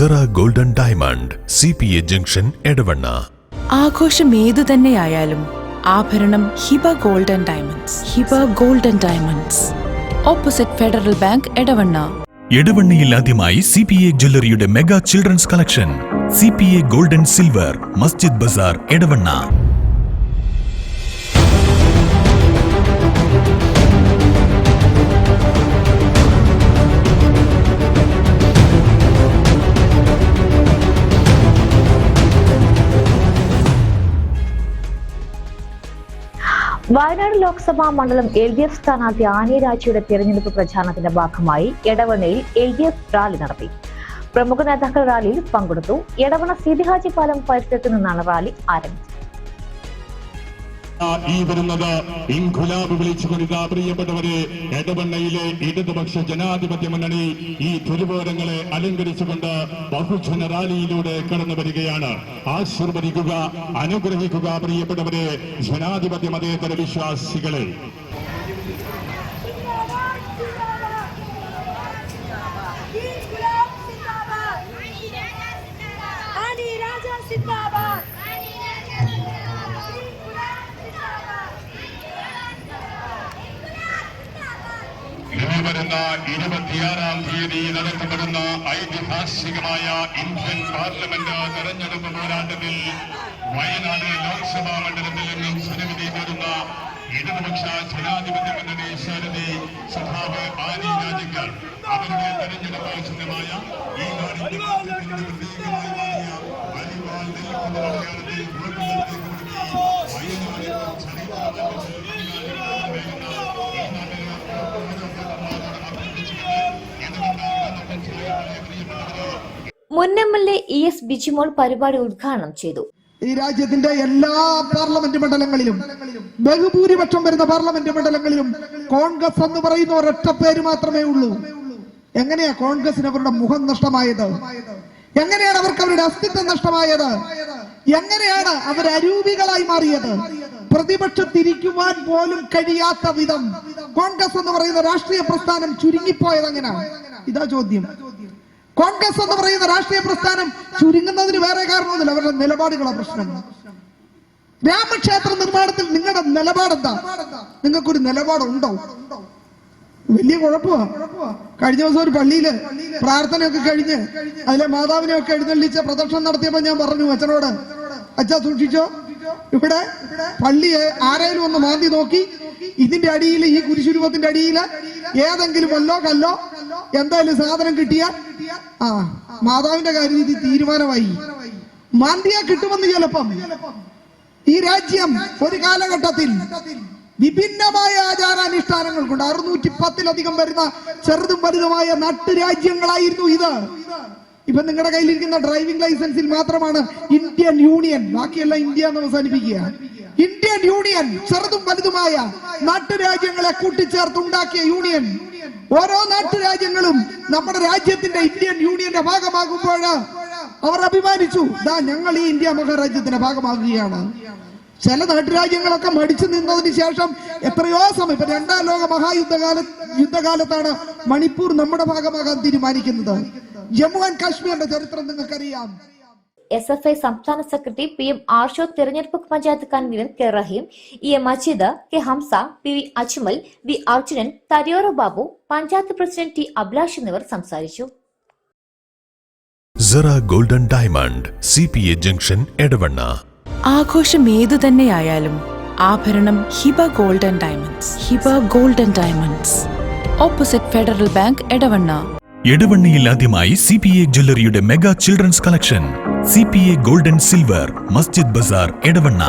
Cera golden diamond C P A junction Edavanna ആഘോഷം ഏതു തന്നെയായാലും ആഭരണം Hiba golden diamonds Hiba golden diamonds opposite Federal Bank Edavanna എടവണ്ണയിൽ ആദ്യമായി C P A ജ്വല്ലറിയുടെ mega children's collection C P A golden silver Masjid Bazar Edavanna Wayanad Lok Sabha മണ്ഡലം L D F സ്ഥാനാർത്ഥി ആനി രാജയുടെ തെരഞ്ഞെടുപ്പ് പ്രചാരണത്തിന്റെ ഭാഗമായി എടവണ്ണയിൽ എൽ ഡി എഫ് റാലി നടത്തി. പ്രമുഖ നേതാക്കൾ റാലിയിൽ പങ്കെടുത്തു. എടവണ സീതിഹാജി പാലം പരിസരത്ത് നിന്നാണ് റാലി ആരംഭിച്ചത്. ഈ വരുന്നത് ഇൻഖുലാബ് വിളിച്ചുകൊണ്ട് പ്രിയപ്പെട്ടവരെ എടവണ്ണയിലെ ഇടതുപക്ഷ ജനാധിപത്യ മുന്നണി ഈ തിരുവോരങ്ങളെ അലങ്കരിച്ചുകൊണ്ട് ബഹുജന റാലിയിലൂടെ കടന്നു വരികയാണ്. ആശീർവദിക്കുക അനുഗ്രഹിക്കുക പ്രിയപ്പെട്ടവരെ ജനാധിപത്യ മതേതര വിശ്വാസികളെ. İnkılap വരുന്ന ഇരുപത്തിയാറാം തീയതി നടത്തപ്പെടുന്ന ഐതിഹാസികമായ ഇന്ത്യൻ പാർലമെന്റ് തെരഞ്ഞെടുപ്പ് പോരാട്ടത്തിൽ വയനാട് ലോക്സഭാ മണ്ഡലത്തിൽ നിന്നും ജനവിധി നേടുന്ന ഇടതുപക്ഷ ജനാധിപത്യ മുന്നണി സാരഥി സഖാവ് ആനി രാജിക്കർ അവരുടെ തെരഞ്ഞെടുപ്പ് ചിഹ്നമായ ഈ നാടിന്റെ മാറ്റത്തിന്റെ മുൻ ഇ എസ് ബിജിമോൾ പരിപാടി ഉദ്ഘാടനം ചെയ്തു. ഈ രാജ്യത്തിന്റെ എല്ലാ പാർലമെന്റ് മണ്ഡലങ്ങളിലും ബഹുഭൂരിപക്ഷം വരുന്ന പാർലമെന്റ് മണ്ഡലങ്ങളിലും കോൺഗ്രസ് എന്ന് പറയുന്ന ഒരൊറ്റ പേര് മാത്രമേ ഉള്ളൂ. എങ്ങനെയാ കോൺഗ്രസിന് അവരുടെ മുഖം നഷ്ടമായത്? എങ്ങനെയാണ് അവർക്ക് അവരുടെ അസ്തിത്വം നഷ്ടമായത്? എങ്ങനെയാണ് അവർ അരൂപികളായി മാറിയത്? പ്രതിപക്ഷത്തിരിക്കുവാൻ പോലും കഴിയാത്ത വിധം കോൺഗ്രസ് എന്ന് പറയുന്ന രാഷ്ട്രീയ പ്രസ്ഥാനം ചുരുങ്ങിപ്പോയത് എങ്ങനെയാണ് ഇതാ ചോദ്യം. കോൺഗ്രസ് എന്ന് പറയുന്ന രാഷ്ട്രീയ പ്രസ്ഥാനം ചുരുങ്ങുന്നതിന് വേറെ കാരണമൊന്നുമില്ല. അവരുടെ നിലപാടുകളാണ് പ്രശ്നം. രാമക്ഷേത്ര നിർമ്മാണത്തിൽ നിങ്ങളുടെ നിലപാടെന്താ? നിങ്ങൾക്കൊരു നിലപാടുണ്ടോ? വലിയ കുഴപ്പമാ. കഴിഞ്ഞ ദിവസം ഒരു പള്ളിയിൽ പ്രാർത്ഥനയൊക്കെ കഴിഞ്ഞ് അതിലെ മാതാവിനെ ഒക്കെ എഴുന്നള്ളിച്ച പ്രദക്ഷിണം നടത്തിയപ്പോ ഞാൻ പറഞ്ഞു അച്ഛനോട് അച്ഛ സൂക്ഷിച്ചോ? ഇവിടെ പള്ളിയെ ആരെങ്കിലും ഒന്ന് മാന്തി നോക്കി ഇതിന്റെ അടിയിൽ ഈ കുരിശുരൂപത്തിന്റെ അടിയിൽ ഏതെങ്കിലും വല്ലോ കല്ലോ എന്തായാലും സാധനം കിട്ടിയ? ആ മാതാവിന്റെ കാര്യം ഇത് തീരുമാനമായി. മാന്തിയ കിട്ടുമെന്ന് ചിലപ്പം. ഈ രാജ്യം ഒരു കാലഘട്ടത്തിൽ വിഭിന്നമായ ആചാരാനുഷ്ഠാനങ്ങൾ കൊണ്ട് അറുന്നൂറ്റി പത്തിലധികം വരുന്ന ചെറുതും വലുതുമായ നാട്ടുരാജ്യങ്ങളായിരുന്നു ഇത്. ഇപ്പൊ നിങ്ങളുടെ കയ്യിലിരിക്കുന്ന ഡ്രൈവിംഗ് ലൈസൻസിൽ മാത്രമാണ് ഇന്ത്യൻ യൂണിയൻ. ബാക്കിയെല്ലാം ഇന്ത്യ എന്ന് അവസാനിപ്പിക്കുക. ഇന്ത്യൻ യൂണിയൻ ചെറുതും വലുതുമായ നാട്ടുരാജ്യങ്ങളെ കൂട്ടിച്ചേർത്ത് ഉണ്ടാക്കിയ യൂണിയൻ. ഓരോ നാട്ടുരാജ്യങ്ങളും നമ്മുടെ രാജ്യത്തിന്റെ ഇന്ത്യൻ യൂണിയന്റെ ഭാഗമാകുമ്പോൾ അവർ അഭിമാനിച്ചു ദാ ഞങ്ങൾ ഈ ഇന്ത്യ മഹാരാജ്യത്തിന്റെ ഭാഗമാകുകയാണ്. ചില നാട്ടുരാജ്യങ്ങളൊക്കെ മടിച്ചു നിന്നതിന് ശേഷം എത്രയോ സമയം ഇപ്പൊ രണ്ടാം ലോക മഹായുദ്ധകാല യുദ്ധകാലത്താണ് മണിപ്പൂർ നമ്മുടെ ഭാഗമാകാൻ തീരുമാനിക്കുന്നത്. ജമ്മു ആൻഡ് കാശ്മീരിന്റെ ചരിത്രം നിങ്ങൾക്കറിയാം. എസ് എഫ് ഐ സംസ്ഥാന സെക്രട്ടറി പി എം ആർഷോ തെരഞ്ഞെടുപ്പ് panchayat convener K Rahim E M Majeed K Hamsa P V Ajmal V Arjunan Thariyode Babu panchayat president T Abhilash എന്നിവർ സംസാരിച്ചു. Cera golden diamond C P A junction Edavanna. ആഘോഷം ഏതു തന്നെയായാലും ആഭരണം Hiba golden diamonds. Hiba golden diamonds. Opposite federal bank Edavanna. എടവണ്ണയിൽ ആദ്യമായി C P A ജ്വല്ലറിയുടെ mega children's collection. C P A golden silver Masjid Bazar Edavanna.